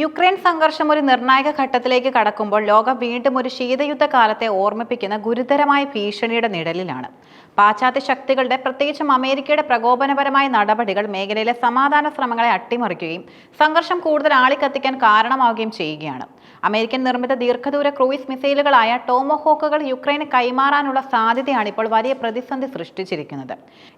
Ukraine സംഘർഷം ഒരു നിർണായക ഘട്ടത്തിലേക്ക് കടക്കുമ്പോൾ ലോകം വീണ്ടും ഒരു ശീതയുദ്ധ കാലത്തെ ഓർമ്മിപ്പിക്കുന്ന ഗുരുതരമായ ഭീഷണിയുടെ നിഴലിലാണ്. പാശ്ചാത്യ ശക്തികളുടെ പ്രത്യേകിച്ചും അമേരിക്കയുടെ പ്രകോപനപരമായ നടപടികൾ മേഖലയിലെ സമാധാന ശ്രമങ്ങളെ അട്ടിമറിക്കുകയും സംഘർഷം കൂടുതൽ ആളിക്കത്തിക്കാൻ കാരണമാവുകയും ചെയ്യുകയാണ്. അമേരിക്കൻ നിർമ്മിത ദീർഘദൂര ക്രൂയിസ് മിസൈലുകളായ ടോമോഹോക്കുകൾ യുക്രൈന് കൈമാറാനുള്ള സാധ്യതയാണ് ഇപ്പോൾ വലിയ പ്രതിസന്ധി സൃഷ്ടിച്ചിരിക്കുന്നത്.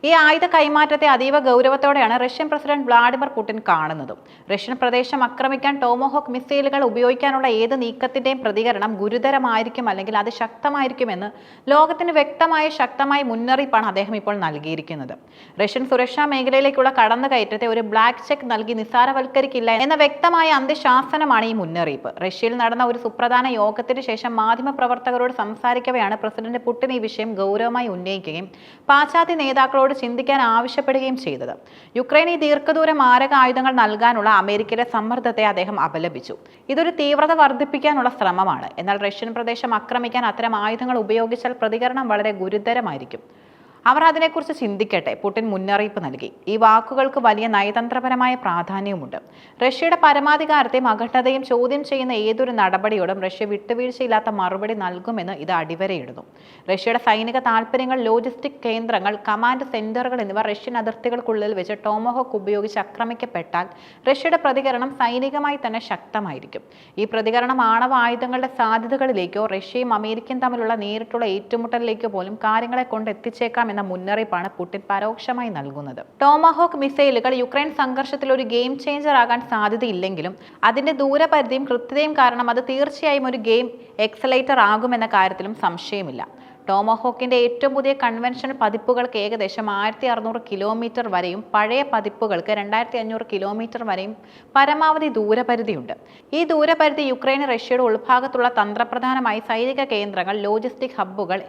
ഈ ആയുധ കൈമാറ്റത്തെ അതീവ ഗൗരവത്തോടെയാണ് റഷ്യൻ പ്രസിഡന്റ് വ്ളാഡിമിർ പുടിൻ കാണുന്നതും. റഷ്യൻ പ്രദേശം ആക്രമിക്കാൻ ടോമോഹോക്ക് മിസൈലുകൾ ഉപയോഗിക്കാനുള്ള ഏത് നീക്കത്തിന്റെയും പ്രതികരണം ഗുരുതരമായിരിക്കും അല്ലെങ്കിൽ അത് ശക്തമായിരിക്കുമെന്ന് ലോകത്തിന് വ്യക്തമായ ശക്തമായ മുന്നറിയിപ്പാണ് അദ്ദേഹം ഇപ്പോൾ നൽകിയിരിക്കുന്നത്. റഷ്യൻ സുരക്ഷാ മേഖലയിലേക്കുള്ള കടന്നുകയറ്റത്തെ ഒരു ബ്ലാക്ക് ചെക്ക് നൽകി നിസ്സാരവൽക്കരിക്കില്ല എന്ന വ്യക്തമായ അന്ത്യശാസനമാണ് ഈ മുന്നറിയിപ്പ്. റഷ്യയിൽ നടന്ന ഒരു സുപ്രധാന യോഗത്തിന് ശേഷം മാധ്യമപ്രവർത്തകരോട് സംസാരിക്കവെയാണ് പ്രസിഡന്റ് പുടിൻ ഈ വിഷയം ഗൗരവമായി ഉന്നയിക്കുകയും പാശ്ചാത്യ നേതാക്കളോട് ചിന്തിക്കാൻ ആവശ്യപ്പെടുകയും ചെയ്തത്. യുക്രൈൻ ഈ ദീർഘദൂര മാരക ആയുധങ്ങൾ നൽകാനുള്ള അമേരിക്കയുടെ സമ്മർദ്ദത്തെ അദ്ദേഹം അപലപിച്ചു. ഇതൊരു തീവ്രത വർദ്ധിപ്പിക്കാനുള്ള ശ്രമമാണ്. എന്നാൽ റഷ്യൻ പ്രദേശം ആക്രമിക്കാൻ അത്തരം ആയുധങ്ങൾ ഉപയോഗിച്ചാൽ പ്രതികരണം വളരെ ഗുരുതരമായിരിക്കും. അവർ അതിനെക്കുറിച്ച് ചിന്തിക്കട്ടെ. പുടിൻ മുന്നറിയിപ്പ് നൽകി. ഈ വാക്കുകൾക്ക് വലിയ നയതന്ത്രപരമായ പ്രാധാന്യവുമുണ്ട്. റഷ്യയുടെ പരമാധികാരത്തെയും അഖണ്ഡതയും ചോദ്യം ചെയ്യുന്ന ഏതൊരു നടപടിയോടും റഷ്യ വിട്ടുവീഴ്ചയില്ലാത്ത മറുപടി നൽകുമെന്ന് ഇത് അടിവരയിടുന്നു. റഷ്യയുടെ സൈനിക താൽപ്പര്യങ്ങൾ ലോജിസ്റ്റിക് കേന്ദ്രങ്ങൾ കമാൻഡ് സെന്ററുകൾ എന്നിവ റഷ്യൻ അതിർത്തികൾക്കുള്ളിൽ വെച്ച് ടോമോഹോക്ക് ഉപയോഗിച്ച് ആക്രമിക്കപ്പെട്ടാൽ റഷ്യയുടെ പ്രതികരണം സൈനികമായി തന്നെ ശക്തമായിരിക്കും. ഈ പ്രതികരണം ആണവ ആയുധങ്ങളുടെ സാധ്യതകളിലേക്കോ റഷ്യയും അമേരിക്കയും തമ്മിലുള്ള നേരിട്ടുള്ള ഏറ്റുമുട്ടലിലേക്കോ പോലും കാര്യങ്ങളെ കൊണ്ട് എത്തിച്ചേക്കാം എന്ന മുന്നറിയിപ്പാണ് പുടിൻ പരോക്ഷമായി നൽകുന്നത്. ടോമഹോക്ക് മിസൈലുകൾ യുക്രൈൻ സംഘർഷത്തിൽ ഒരു ഗെയിം ചേഞ്ചർ ആകാൻ സാധ്യതയില്ലെങ്കിലും അതിന്റെ ദൂരപരിധിയും കൃത്യതയും കാരണം അത് തീർച്ചയായും ഒരു ഗെയിം എക്സലേറ്റർ ആകുമെന്ന കാര്യത്തിലും സംശയമില്ല. ടോമഹോക്കിന്റെ ഏറ്റവും പുതിയ കൺവെൻഷൻ പതിപ്പുകൾക്ക് ഏകദേശം ആയിരത്തി അറുന്നൂറ് കിലോമീറ്റർ വരെയും പഴയ പതിപ്പുകൾക്ക് രണ്ടായിരത്തി അഞ്ഞൂറ് കിലോമീറ്റർ വരെയും പരമാവധി ദൂരപരിധിയുണ്ട്. ഈ ദൂരപരിധി യുക്രൈൻ റഷ്യയുടെ ഉൾഭാഗത്തുള്ള തന്ത്രപ്രധാനമായി സൈനിക കേന്ദ്രങ്ങൾ ലോജിസ്റ്റിക് ഹബ്ബുകൾ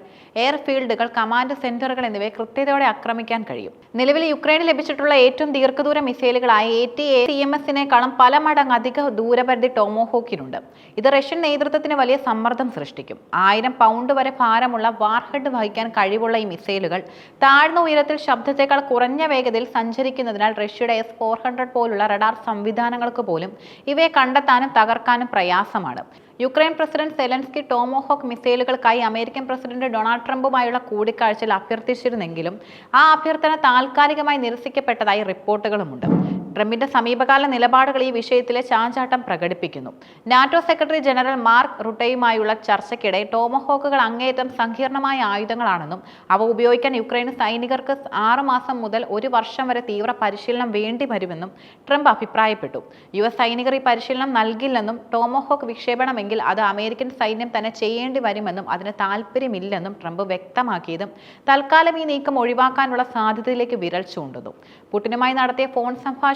എയർഫീൽഡുകൾ കമാൻഡ് സെന്ററുകൾ എന്നിവയെ കൃത്യതയോടെ ആക്രമിക്കാൻ കഴിയും. നിലവിൽ യുക്രൈന് ലഭിച്ചിട്ടുള്ള ഏറ്റവും ദീർഘദൂര മിസൈലുകളായ A T A C M എസിനേക്കാളും പല മടങ്ങ് അധിക ദൂരപരിധി ടോമോഹോക്കിനുണ്ട്. ഇത് റഷ്യൻ നേതൃത്വത്തിന് വലിയ സമ്മർദ്ദം സൃഷ്ടിക്കും. ആയിരം പൗണ്ട് വരെ ഭാരമുള്ള വാർഹെഡ് വഹിക്കാൻ കഴിവുള്ള ഈ മിസൈലുകൾ. താഴ്ന്ന ഉയരത്തിൽ ശബ്ദത്തേക്കാൾ കുറഞ്ഞ വേഗതയിൽ സഞ്ചരിക്കുന്നതിനാൽ റഷ്യയുടെ എസ് ഫോർ ഹൺഡ്രഡ് പോലുള്ള റഡാർ സംവിധാനങ്ങൾക്ക് പോലും ഇവയെ കണ്ടെത്താനും തകർക്കാനും പ്രയാസമാണ്. യുക്രൈൻ പ്രസിഡന്റ് സെലൻസ്കി ടോമോഹോക്ക് മിസൈലുകൾക്കായി അമേരിക്കൻ പ്രസിഡന്റ് ഡൊണാൾഡ് ട്രംപുമായുള്ള കൂടിക്കാഴ്ചയിൽ അഭ്യർത്ഥിച്ചിരുന്നെങ്കിലും ആ അഭ്യർത്ഥന താൽക്കാലികമായി നിരസിക്കപ്പെട്ടതായി റിപ്പോർട്ടുകളുമുണ്ട്. ട്രംപിന്റെ സമീപകാല നിലപാടുകൾ ഈ വിഷയത്തിലെ ചാഞ്ചാട്ടം പ്രകടിപ്പിക്കുന്നു. നാറ്റോ സെക്രട്ടറി ജനറൽ മാർക്ക് റുട്ടയുമായുള്ള ചർച്ചയ്ക്കിടെ ടോമഹോക്കുകൾ അങ്ങേയറ്റം സങ്കീർണമായ ആയുധങ്ങളാണെന്നും അവ ഉപയോഗിക്കാൻ യുക്രൈൻ സൈനികർക്ക് ആറുമാസം മുതൽ ഒരു വർഷം വരെ തീവ്ര പരിശീലനം വേണ്ടി വരുമെന്നും ട്രംപ് അഭിപ്രായപ്പെട്ടു. യു എസ് സൈനികർ ഈ പരിശീലനം നൽകില്ലെന്നും ടോമഹോക്ക് വിക്ഷേപണമെങ്കിൽ അത് അമേരിക്കൻ സൈന്യം തന്നെ ചെയ്യേണ്ടി വരുമെന്നും അതിന് താല്പര്യമില്ലെന്നും ട്രംപ് വ്യക്തമാക്കിയതും തൽക്കാലം ഈ നീക്കം ഒഴിവാക്കാനുള്ള സാധ്യതയിലേക്ക് വിരൽ ചൂണ്ടുന്നു. പുടിനുമായി നടത്തിയ ഫോൺ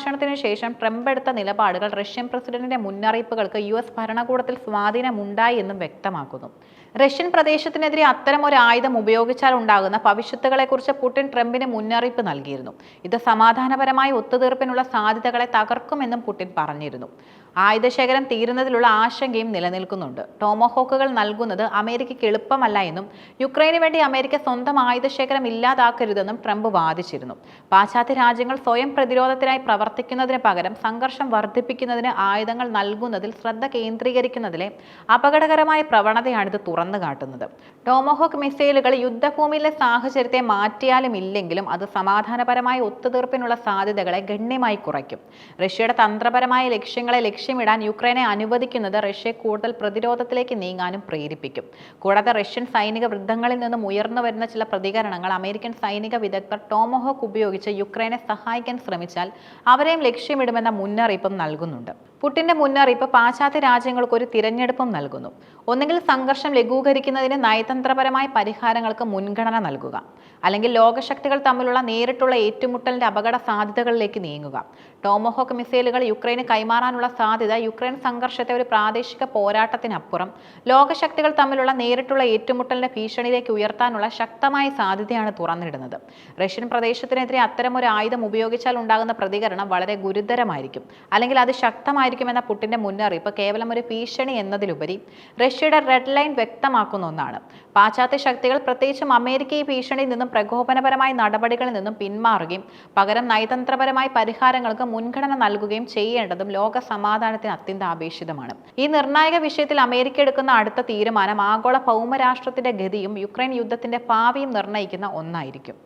സംഭാഷണത്തിന് ശേഷം ട്രംപ് എടുത്ത നിലപാടുകൾ റഷ്യൻ പ്രസിഡന്റിന്റെ മുന്നറിയിപ്പുകൾക്ക് യു എസ് ഭരണകൂടത്തിൽ സ്വാധീനമുണ്ടായി എന്നും വ്യക്തമാക്കുന്നു. റഷ്യൻ പ്രദേശത്തിനെതിരെ അത്തരം ഒരു ആയുധം ഉപയോഗിച്ചാൽ ഉണ്ടാകുന്ന ഭവിഷ്യത്തുകളെക്കുറിച്ച് പുടിൻ ട്രംപിന് മുന്നറിയിപ്പ് നൽകിയിരുന്നു. ഇത് സമാധാനപരമായ ഒത്തുതീർപ്പിനുള്ള സാധ്യതകളെ തകർക്കുമെന്നും പുടിൻ പറഞ്ഞിരുന്നു. ആയുധശേഖരം തീരുന്നതിലുള്ള ആശങ്കയും നിലനിൽക്കുന്നുണ്ട്. ടോമോഹോക്കുകൾ നൽകുന്നത് അമേരിക്കയ്ക്ക് എളുപ്പമല്ല എന്നും യുക്രൈന് വേണ്ടി അമേരിക്ക സ്വന്തം ആയുധശേഖരം ഇല്ലാതാക്കരുതെന്നും ട്രംപ് വാദിച്ചിരുന്നു. പാശ്ചാത്യ രാജ്യങ്ങൾ സ്വയം പ്രതിരോധത്തിനായി പ്രവർത്തിക്കുന്നതിന് പകരം സംഘർഷം വർദ്ധിപ്പിക്കുന്നതിന് ആയുധങ്ങൾ നൽകുന്നതിൽ ശ്രദ്ധ കേന്ദ്രീകരിക്കുന്നതിലെ അപകടകരമായ പ്രവണതയാണിത് തുറന്നു കാട്ടുന്നത് ടോമോഹോക്ക് മിസൈലുകൾ യുദ്ധഭൂമിയിലെ സാഹചര്യത്തെ മാറ്റിയാലും ഇല്ലെങ്കിലും അത് സമാധാനപരമായ ഒത്തുതീർപ്പിനുള്ള സാധ്യതകളെ ഗണ്യമായി കുറയ്ക്കും. റഷ്യയുടെ തന്ത്രപരമായ ലക്ഷ്യങ്ങളെ ലക്ഷ്യമിടാൻ യുക്രൈനെ അനുവദിക്കുന്നത് റഷ്യയെ കൂടുതൽ പ്രതിരോധത്തിലേക്ക് നീങ്ങാനും പ്രേരിപ്പിക്കും. കൂടാതെ റഷ്യൻ സൈനിക വൃദ്ധങ്ങളിൽ നിന്നും ഉയർന്നു വരുന്ന ചില പ്രതികരണങ്ങൾ അമേരിക്കൻ സൈനിക വിദഗ്ധർ ടോമോഹോക്ക് ഉപയോഗിച്ച് യുക്രൈനെ സഹായിക്കാൻ ശ്രമിച്ചാൽ അവരെയും ലക്ഷ്യമിടുമെന്ന മുന്നറിയിപ്പും നൽകുന്നുണ്ട്. പുട്ടിന്റെ മുന്നറിയിപ്പ് പാശ്ചാത്യ രാജ്യങ്ങൾക്ക് ഒരു തിരഞ്ഞെടുപ്പും നൽകുന്നു. ഒന്നുകിൽ സംഘർഷം ലഘൂകരിക്കുന്നതിന് നയതന്ത്രപരമായ പരിഹാരങ്ങൾക്ക് മുൻഗണന നൽകുക. അല്ലെങ്കിൽ ലോകശക്തികൾ തമ്മിലുള്ള നേരിട്ടുള്ള ഏറ്റുമുട്ടലിന്റെ അപകട സാധ്യതകളിലേക്ക് നീങ്ങുക. ടോമോഹോക്ക് മിസൈലുകൾ യുക്രൈന് കൈമാറാനുള്ള സാധ്യത യുക്രൈൻ സംഘർഷത്തെ ഒരു പ്രാദേശിക പോരാട്ടത്തിനപ്പുറം ലോകശക്തികൾ തമ്മിലുള്ള നേരിട്ടുള്ള ഏറ്റുമുട്ടലിന്റെ ഭീഷണിയിലേക്ക് ഉയർത്താനുള്ള ശക്തമായ സാധ്യതയാണ് തുറന്നിടുന്നത്. റഷ്യൻ പ്രദേശത്തിനെതിരെ അത്തരം ഒരു ആയുധം ഉപയോഗിച്ചാൽ ഉണ്ടാകുന്ന പ്രതികരണം വളരെ ഗുരുതരമായിരിക്കും. അല്ലെങ്കിൽ അത് ശക്തമായി ശക്തമായിരിക്കുമെന്ന പുട്ടിന്റെ മുന്നറിയിപ്പ് കേവലം ഒരു ഭീഷണി എന്നതിലുപരി റഷ്യയുടെ റെഡ് ലൈൻ വ്യക്തമാക്കുന്ന ഒന്നാണ്. പാശ്ചാത്യ ശക്തികൾ പ്രത്യേകിച്ചും അമേരിക്ക ഈ ഭീഷണിയിൽ നിന്നും പ്രകോപനപരമായ നടപടികളിൽ നിന്നും പിന്മാറുകയും പകരം നയതന്ത്രപരമായ പരിഹാരങ്ങൾക്ക് മുൻഗണന നൽകുകയും ചെയ്യേണ്ടതും ലോക സമാധാനത്തിന് അത്യന്താപേക്ഷിതമാണ്. ഈ നിർണായക വിഷയത്തിൽ അമേരിക്ക എടുക്കുന്ന അടുത്ത തീരുമാനം ആഗോള ഭൗമരാഷ്ട്രത്തിന്റെ ഗതിയും യുക്രൈൻ യുദ്ധത്തിന്റെ ഭാവിയും നിർണയിക്കുന്ന ഒന്നായിരിക്കും.